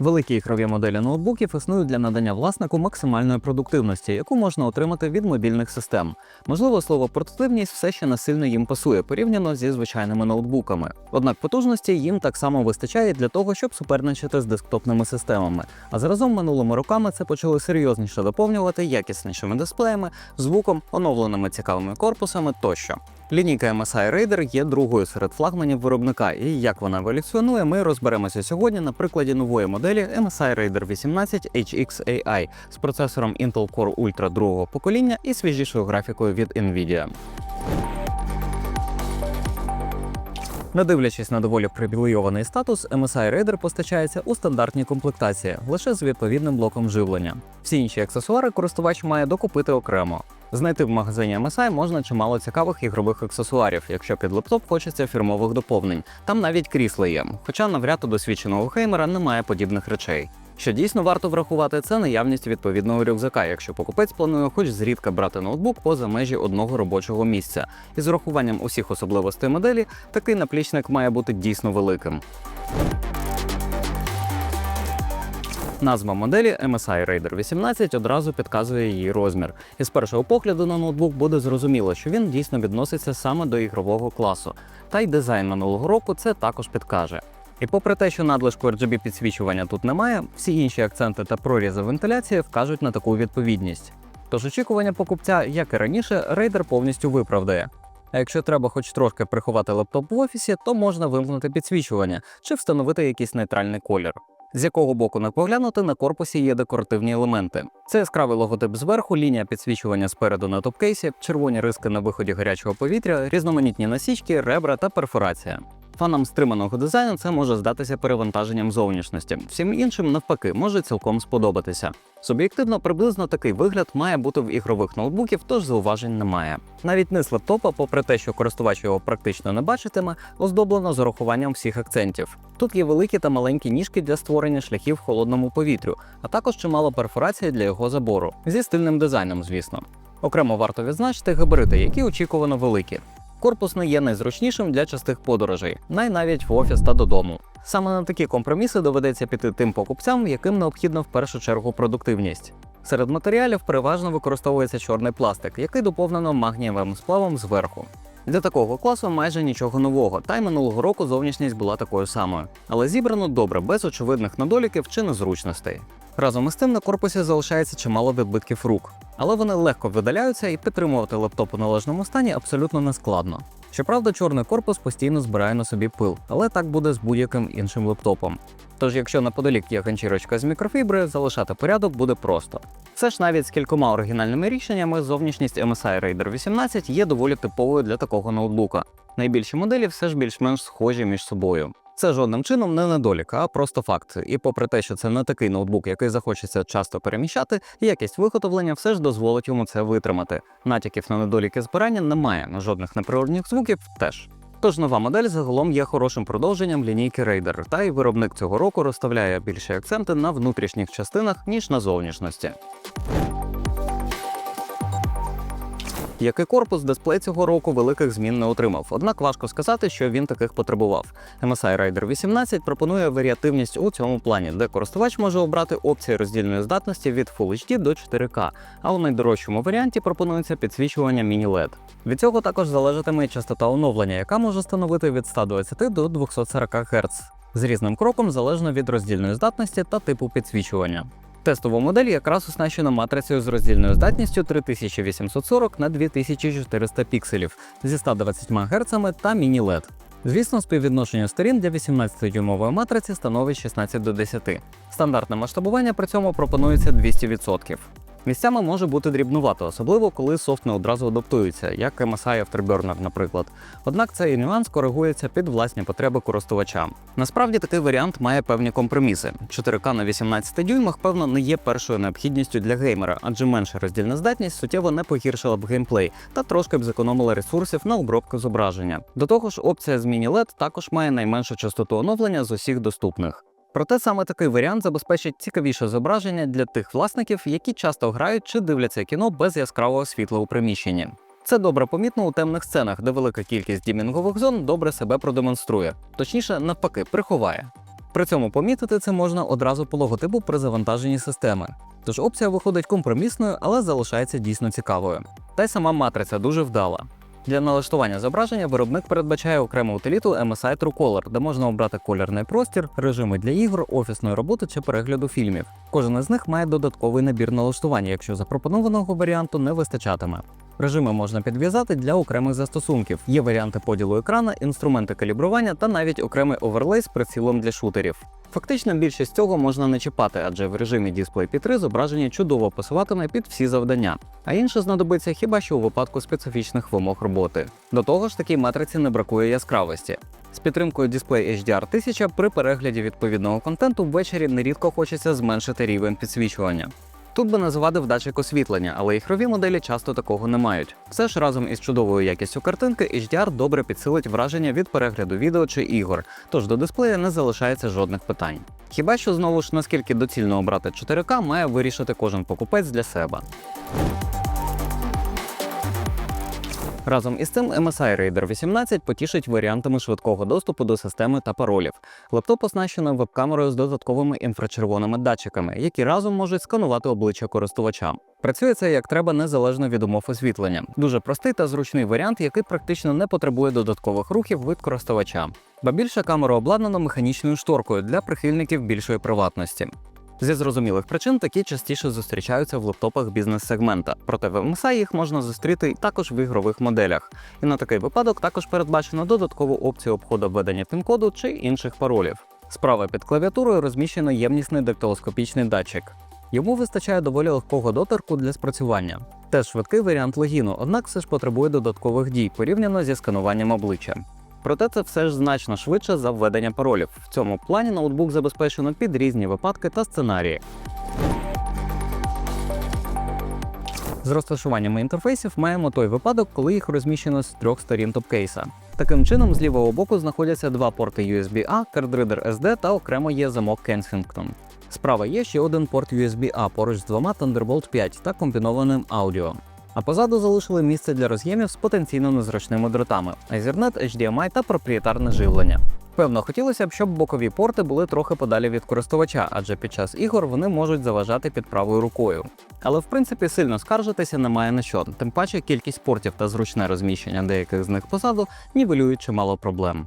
Великі ігрові моделі ноутбуків існують для надання власнику максимальної продуктивності, яку можна отримати від мобільних систем. Можливо, слово портативність все ще не сильно їм пасує порівняно зі звичайними ноутбуками. Однак потужності їм так само вистачає для того, щоб суперничати з десктопними системами. А заразом минулими роками це почали серйозніше доповнювати якіснішими дисплеями, звуком, оновленими цікавими корпусами тощо. Лінійка MSI Raider є другою серед флагманів виробника, і як вона еволюціонує, ми розберемося сьогодні на прикладі нової моделі MSI Raider 18 HX-AI з процесором Intel Core Ultra другого покоління і свіжішою графікою від Nvidia. Не дивлячись на доволі привілейований статус, MSI Raider постачається у стандартній комплектації лише з відповідним блоком живлення. Всі інші аксесуари користувач має докупити окремо. Знайти в магазині MSI можна чимало цікавих ігрових аксесуарів, якщо під лептоп хочеться фірмових доповнень. Там навіть крісла є, хоча навряд у досвідченого геймера немає подібних речей. Що дійсно варто врахувати, це наявність відповідного рюкзака, якщо покупець планує хоч зрідка брати ноутбук поза межі одного робочого місця. І з урахуванням усіх особливостей моделі, такий наплічник має бути дійсно великим. Назва моделі MSI Raider 18 одразу підказує її розмір. І з першого погляду на ноутбук буде зрозуміло, що він дійсно відноситься саме до ігрового класу. Та й дизайн минулого року це також підкаже. І попри те, що надлишку RGB підсвічування тут немає, всі інші акценти та прорізи вентиляції вкажуть на таку відповідність. Тож очікування покупця, як і раніше, рейдер повністю виправдає. А якщо треба хоч трошки приховати лептоп в офісі, то можна вимкнути підсвічування чи встановити якийсь нейтральний колір. З якого боку не поглянути, на корпусі є декоративні елементи. Це яскравий логотип зверху, лінія підсвічування спереду на топкейсі, червоні риски на виході гарячого повітря, різноманітні насічки, ребра та перфорація. Фанам стриманого дизайну це може здатися перевантаженням зовнішності. Всім іншим, навпаки, може цілком сподобатися. Суб'єктивно, приблизно такий вигляд має бути в ігрових ноутбуків, тож зауважень немає. Навіть низ лептопа, попри те, що користувач його практично не бачитиме, оздоблено з урахуванням всіх акцентів. Тут є великі та маленькі ніжки для створення шляхів в холодному повітрю, а також чимало перфорацій для його забору зі стильним дизайном, звісно. Окремо варто відзначити габарити, які очікувано великі. Корпус не є найзручнішим для частих подорожей, най навіть в офіс та додому. Саме на такі компроміси доведеться піти тим покупцям, яким необхідно в першу чергу продуктивність. Серед матеріалів переважно використовується чорний пластик, який доповнено магнієвим сплавом зверху. Для такого класу майже нічого нового, та й минулого року зовнішність була такою самою, але зібрано добре, без очевидних недоліків чи незручностей. Разом із тим на корпусі залишається чимало відбитків рук, але вони легко видаляються і підтримувати лептоп у належному стані абсолютно не складно. Щоправда, чорний корпус постійно збирає на собі пил, але так буде з будь-яким іншим лептопом. Тож, якщо неподалік є ганчірочка з мікрофібри, залишати порядок буде просто. Все ж навіть з кількома оригінальними рішеннями зовнішність MSI Raider 18 є доволі типовою для такого ноутбука. Найбільші моделі все ж більш-менш схожі між собою. Це жодним чином не недолік, а просто факт. І попри те, що це не такий ноутбук, який захочеться часто переміщати, якість виготовлення все ж дозволить йому це витримати. Натяків на недоліки збирання немає, жодних неприродних звуків теж. Тож нова модель загалом є хорошим продовженням лінійки Raider, та й виробник цього року розставляє більші акценти на внутрішніх частинах, ніж на зовнішності. Як і корпус, дисплей цього року великих змін не отримав, однак важко сказати, що він таких потребував. MSI Raider 18 пропонує варіативність у цьому плані, де користувач може обрати опції роздільної здатності від Full HD до 4К, а у найдорожчому варіанті пропонується підсвічування міні-LED. Від цього також залежатиме частота оновлення, яка може становити від 120 до 240 Гц, з різним кроком залежно від роздільної здатності та типу підсвічування. Тестову модель якраз оснащена матрицею з роздільною здатністю 3840 на 2400 пікселів зі 120 Гц та міні-LED. Звісно, співвідношення сторін для 18-дюймової матриці становить 16 до 10. Стандартне масштабування при цьому пропонується 200%. Місцями може бути дрібнувато, особливо коли софт не одразу адаптується, як MSI Afterburner, наприклад. Однак цей нюанс коригується під власні потреби користувача. Насправді такий варіант має певні компроміси. 4К на 18 дюймах, певно, не є першою необхідністю для геймера, адже менша роздільна здатність суттєво не погіршила б геймплей та трошки б зекономила ресурсів на обробку зображення. До того ж, опція з міні-LED також має найменшу частоту оновлення з усіх доступних. Проте саме такий варіант забезпечить цікавіше зображення для тих власників, які часто грають чи дивляться кіно без яскравого світла у приміщенні. Це добре помітно у темних сценах, де велика кількість дімінгових зон добре себе продемонструє, точніше, навпаки, приховає. При цьому помітити це можна одразу по логотипу при завантаженні системи. Тож опція виходить компромісною, але залишається дійсно цікавою. Та й сама матриця дуже вдала. Для налаштування зображення виробник передбачає окрему утиліту MSI TrueColor, де можна обрати кольорний простір, режими для ігор, офісної роботи чи перегляду фільмів. Кожен із них має додатковий набір налаштування, якщо запропонованого варіанту не вистачатиме. Режими можна підв'язати для окремих застосунків. Є варіанти поділу екрана, інструменти калібрування та навіть окремий оверлей з прицілом для шутерів. Фактично більшість цього можна не чіпати, адже в режимі Display P3 зображення чудово пасуватиме під всі завдання, а інше знадобиться хіба що у випадку специфічних вимог роботи. До того ж, такій матриці не бракує яскравості. З підтримкою Display HDR 1000 при перегляді відповідного контенту ввечері нерідко хочеться зменшити рівень підсвічування. Тут би не завадив освітлення, але ігрові моделі часто такого не мають. Все ж разом із чудовою якістю картинки HDR добре підсилить враження від перегляду відео чи ігор, тож до дисплея не залишається жодних питань. Хіба що знову ж наскільки доцільно обрати 4К має вирішити кожен покупець для себе. Разом із цим MSI Raider 18 потішить варіантами швидкого доступу до системи та паролів. Лептоп оснащено веб-камерою з додатковими інфрачервоними датчиками, які разом можуть сканувати обличчя користувача. Працює це як треба незалежно від умов освітлення. Дуже простий та зручний варіант, який практично не потребує додаткових рухів від користувача. Ба більше камера обладнана механічною шторкою для прихильників більшої приватності. Зі зрозумілих причин такі частіше зустрічаються в лептопах бізнес-сегмента, проте в MSI їх можна зустріти також в ігрових моделях. І на такий випадок також передбачено додаткову опцію обходу введення пін-коду чи інших паролів. Справа під клавіатурою розміщено ємнісний дактилоскопічний датчик. Йому вистачає доволі легкого доторку для спрацювання. Теж швидкий варіант логіну, однак все ж потребує додаткових дій порівняно зі скануванням обличчя. Проте це все ж значно швидше за введення паролів. В цьому плані ноутбук забезпечено під різні випадки та сценарії. З розташуваннями інтерфейсів маємо той випадок, коли їх розміщено з трьох сторін топкейса. Таким чином, з лівого боку знаходяться два порти USB-A, кардридер SD та окремо є замок Kensington. Справа є ще один порт USB-A поруч з двома Thunderbolt 5 та комбінованим аудіо. А позаду залишили місце для роз'ємів з потенційно незручними дротами, Ethernet, HDMI та проприєтарне живлення. Певно, хотілося б, щоб бокові порти були трохи подалі від користувача, адже під час ігор вони можуть заважати під правою рукою. Але в принципі сильно скаржитися немає на що, тим паче кількість портів та зручне розміщення деяких з них позаду нівелюють чимало проблем.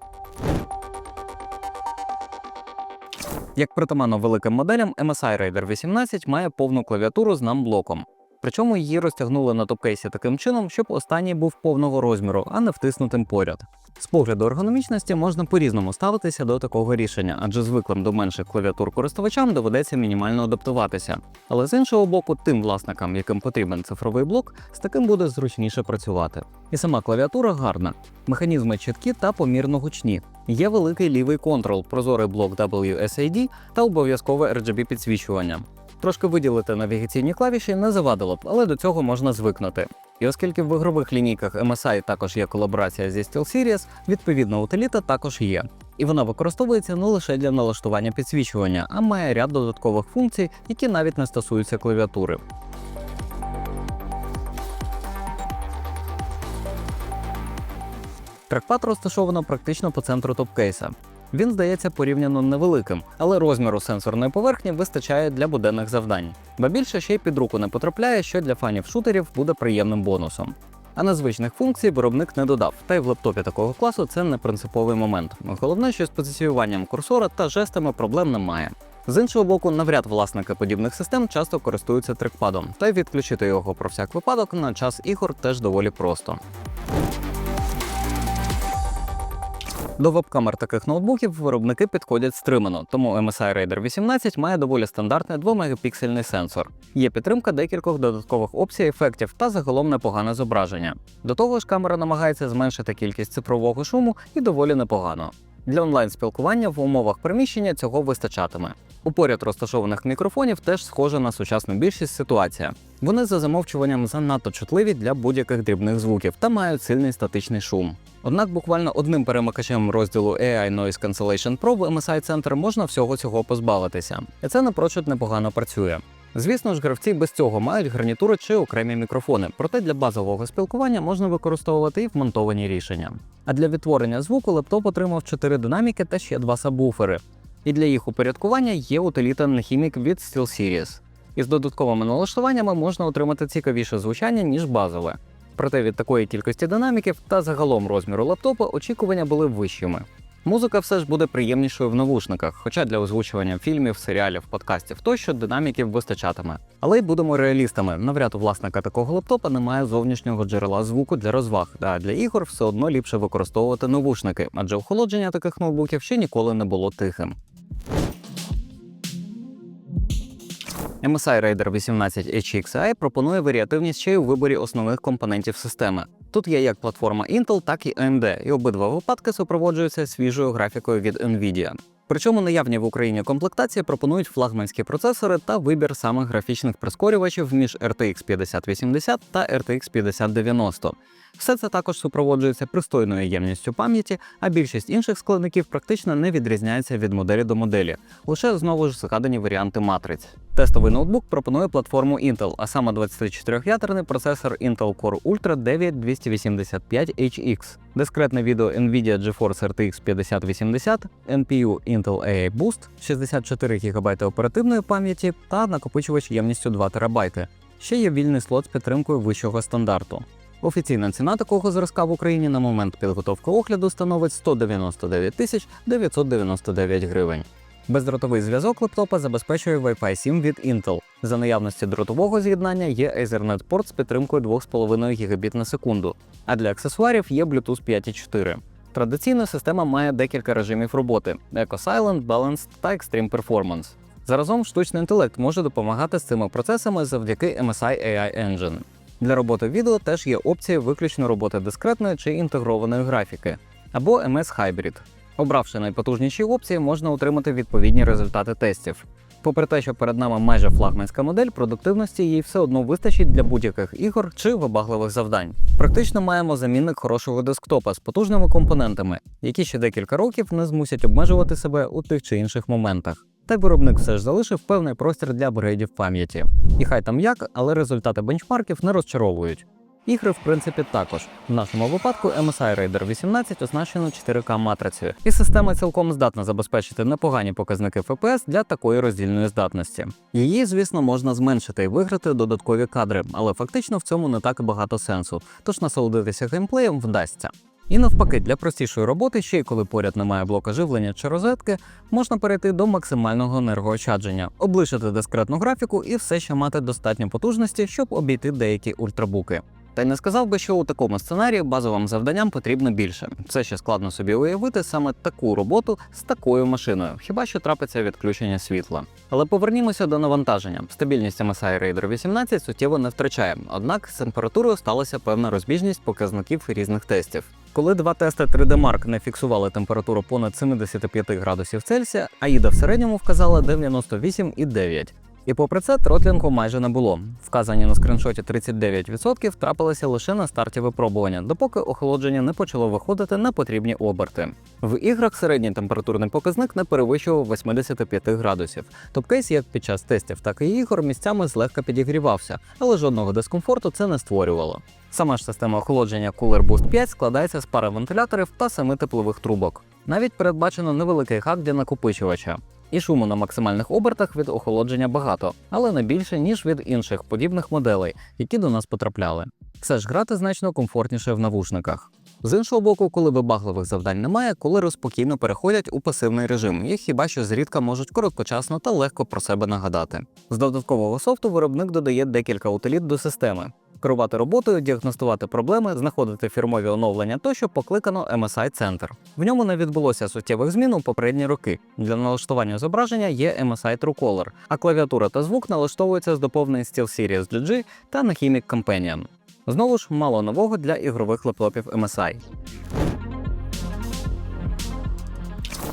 Як притаманно великим моделям, MSI Raider 18 має повну клавіатуру з NAM-блоком. Причому її розтягнули на топкейсі таким чином, щоб останній був повного розміру, а не втиснутим поряд. З погляду ергономічності можна по-різному ставитися до такого рішення, адже звиклим до менших клавіатур користувачам доведеться мінімально адаптуватися. Але з іншого боку, тим власникам, яким потрібен цифровий блок, з таким буде зручніше працювати. І сама клавіатура гарна, механізми чіткі та помірно гучні. Є великий лівий контрол, прозорий блок WSAD та обов'язкове RGB підсвічування. Трошки виділити навігаційні клавіші не завадило б, але до цього можна звикнути. І оскільки в ігрових лінійках MSI також є колаборація зі SteelSeries, відповідна утиліта також є. І вона використовується не лише для налаштування підсвічування, а має ряд додаткових функцій, які навіть не стосуються клавіатури. Трекпад розташовано практично по центру топкейса. Він здається порівняно невеликим, але розміру сенсорної поверхні вистачає для буденних завдань. Ба більше ще й під руку не потрапляє, що для фанів шутерів буде приємним бонусом. А незвичних функцій виробник не додав, та й в лептопі такого класу це не принциповий момент. Головне, що з позиціюванням курсора та жестами проблем немає. З іншого боку, навряд власники подібних систем часто користуються трекпадом, та й відключити його про всяк випадок на час ігор теж доволі просто. До веб-камер таких ноутбуків виробники підходять стримано, тому MSI Raider 18 має доволі стандартний 2-мегапіксельний сенсор. Є підтримка декількох додаткових опцій ефектів та загалом непогане зображення. До того ж, камера намагається зменшити кількість цифрового шуму і доволі непогано. Для онлайн-спілкування в умовах приміщення цього вистачатиме. У поряд розташованих мікрофонів теж схожа на сучасну більшість ситуація. Вони за замовчуванням занадто чутливі для будь-яких дрібних звуків та мають сильний статичний шум. Однак буквально одним перемикачем розділу AI Noise Cancellation Pro в MSI Center можна всього цього позбавитися, і це напрочуд непогано працює. Звісно ж, гравці без цього мають гарнітури чи окремі мікрофони, проте для базового спілкування можна використовувати і вмонтовані рішення. А для відтворення звуку лептоп отримав 4 динаміки та ще два сабвуфери. І для їх упорядкування є утиліта Nechimic від SteelSeries. Із додатковими налаштуваннями можна отримати цікавіше звучання, ніж базове. Проте від такої кількості динаміків та загалом розміру лаптопа очікування були вищими. Музика все ж буде приємнішою в навушниках, хоча для озвучування фільмів, серіалів, подкастів тощо динаміків вистачатиме. Але й будемо реалістами. Навряд у власника такого лаптопа немає зовнішнього джерела звуку для розваг, а для ігор все одно ліпше використовувати навушники, адже охолодження таких ноутбуків ще ніколи не було тихим. MSI Raider 18 HXI пропонує варіативність ще й у виборі основних компонентів системи. Тут є як платформа Intel, так і AMD, і обидва випадки супроводжуються свіжою графікою від Nvidia. Причому наявні в Україні комплектації пропонують флагманські процесори та вибір самих графічних прискорювачів між RTX 5080 та RTX 5090. Все це також супроводжується пристойною ємністю пам'яті, а більшість інших складників практично не відрізняється від моделі до моделі, лише знову ж згадані варіанти матриць. Тестовий ноутбук пропонує платформу Intel, а саме 24-ядерний процесор Intel Core Ultra 9285HX, дискретне відео NVIDIA GeForce RTX 5080, NPU Intel AI Boost, 64 ГБ оперативної пам'яті та накопичувач ємністю 2 ТБ. Ще є вільний слот з підтримкою вищого стандарту. Офіційна ціна такого зразка в Україні на момент підготовки огляду становить 199 тисяч 999 гривень. Бездротовий зв'язок лептопа забезпечує Wi-Fi 7 від Intel. За наявності дротового з'єднання є Ethernet порт з підтримкою 2,5 Гбіт на секунду, а для аксесуарів є Bluetooth 5.4. Традиційно система має декілька режимів роботи: Eco Silent, Balanced та Extreme Performance. Заразом штучний інтелект може допомагати з цими процесами завдяки MSI AI Engine. Для роботи відео теж є опція виключно роботи дискретної чи інтегрованої графіки або MS Hybrid. Обравши найпотужніші опції, можна отримати відповідні результати тестів. Попри те, що перед нами майже флагманська модель, продуктивності їй все одно вистачить для будь-яких ігор чи вибагливих завдань. Практично маємо замінник хорошого десктопа з потужними компонентами, які ще декілька років не змусять обмежувати себе у тих чи інших моментах. Та виробник все ж залишив певний простір для апгрейдів пам'яті. І хай там як, але результати бенчмарків не розчаровують. Ігри, в принципі, також. В нашому випадку MSI Raider 18 оснащено 4К матрицею, і система цілком здатна забезпечити непогані показники FPS для такої роздільної здатності. Її, звісно, можна зменшити і виграти додаткові кадри, але фактично в цьому не так і багато сенсу, тож насолодитися геймплеєм вдасться. І навпаки, для простішої роботи, ще й коли поряд немає блока живлення чи розетки, можна перейти до максимального енергоочадження, облишити дискретну графіку і все ще мати достатньо потужності, щоб обійти деякі ультрабуки. Та й не сказав би, що у такому сценарії базовим завданням потрібно більше. Це ще складно собі уявити саме таку роботу з такою машиною, хіба що трапиться відключення світла. Але повернімося до навантаження. Стабільність MSI Raider 18 суттєво не втрачає, однак з температурою сталася певна розбіжність показників різних тестів. Коли два тести 3D Mark не фіксували температуру понад 75 градусів Цельсія, AIDA в середньому вказала 98,9. І попри це тротлінгу майже не було. Вказані на скріншоті 39% трапилися лише на старті випробування, допоки охолодження не почало виходити на потрібні оберти. В іграх середній температурний показник не перевищував 85 градусів. Топкейс як під час тестів, так і ігор місцями злегка підігрівався, але жодного дискомфорту це не створювало. Сама ж система охолодження Cooler Boost 5 складається з пари вентиляторів та семи теплових трубок. Навіть передбачено невеликий хак для накопичувача. І шуму на максимальних обертах від охолодження багато, але не більше, ніж від інших подібних моделей, які до нас потрапляли. Все ж грати значно комфортніше в навушниках. З іншого боку, коли вибагливих завдань немає, колери спокійно переходять у пасивний режим, їх хіба що зрідка можуть короткочасно та легко про себе нагадати. З додаткового софту виробник додає декілька утиліт до системи. Керувати роботою, діагностувати проблеми, знаходити фірмові оновлення тощо покликано MSI Center. В ньому не відбулося суттєвих змін у попередні роки. Для налаштування зображення є MSI Truecaller, а клавіатура та звук налаштовуються з доповнень SteelSeries GG та Nechimic Companion. Знову ж мало нового для ігрових лептопів MSI.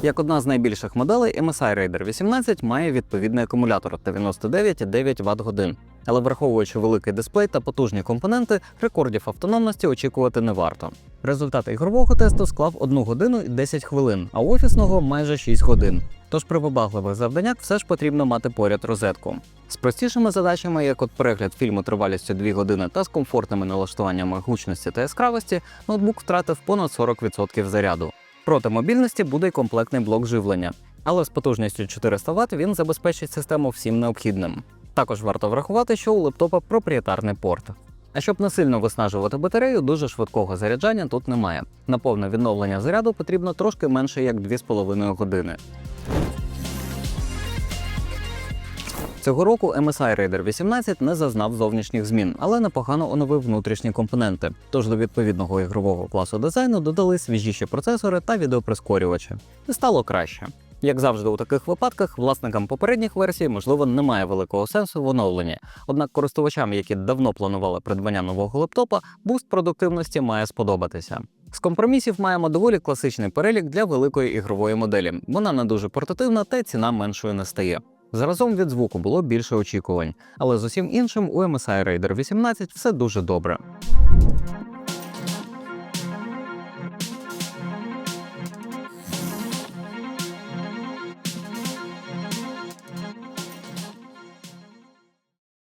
Як одна з найбільших моделей, MSI Raider 18 має відповідний акумулятор 99,9 Вт годин. Але враховуючи великий дисплей та потужні компоненти, рекордів автономності очікувати не варто. Результат ігрового тесту склав 1 годину і 10 хвилин, а офісного майже 6 годин. Тож при вибагливих завданнях все ж потрібно мати поряд розетку. З простішими задачами, як от перегляд фільму тривалістю 2 години та з комфортними налаштуваннями гучності та яскравості, ноутбук втратив понад 40% заряду. Проти мобільності буде й комплектний блок живлення. але з потужністю 400 Вт він забезпечить систему всім необхідним. Також варто врахувати, що у лептопа проприєтарний порт. А щоб не сильно виснажувати батарею, дуже швидкого заряджання тут немає. На повне відновлення заряду потрібно трошки менше як 2,5 години. Цього року MSI Raider 18 не зазнав зовнішніх змін, але непогано оновив внутрішні компоненти. Тож до відповідного ігрового класу дизайну додали свіжіші процесори та відеоприскорювачі. І стало краще. Як завжди у таких випадках, власникам попередніх версій, можливо, немає великого сенсу в оновленні. Однак користувачам, які давно планували придбання нового лептопа, буст продуктивності має сподобатися. З компромісів маємо доволі класичний перелік для великої ігрової моделі. Вона не дуже портативна та ціна меншою не стає. Заразом від звуку було більше очікувань, але з усім іншим у MSI Raider 18 все дуже добре.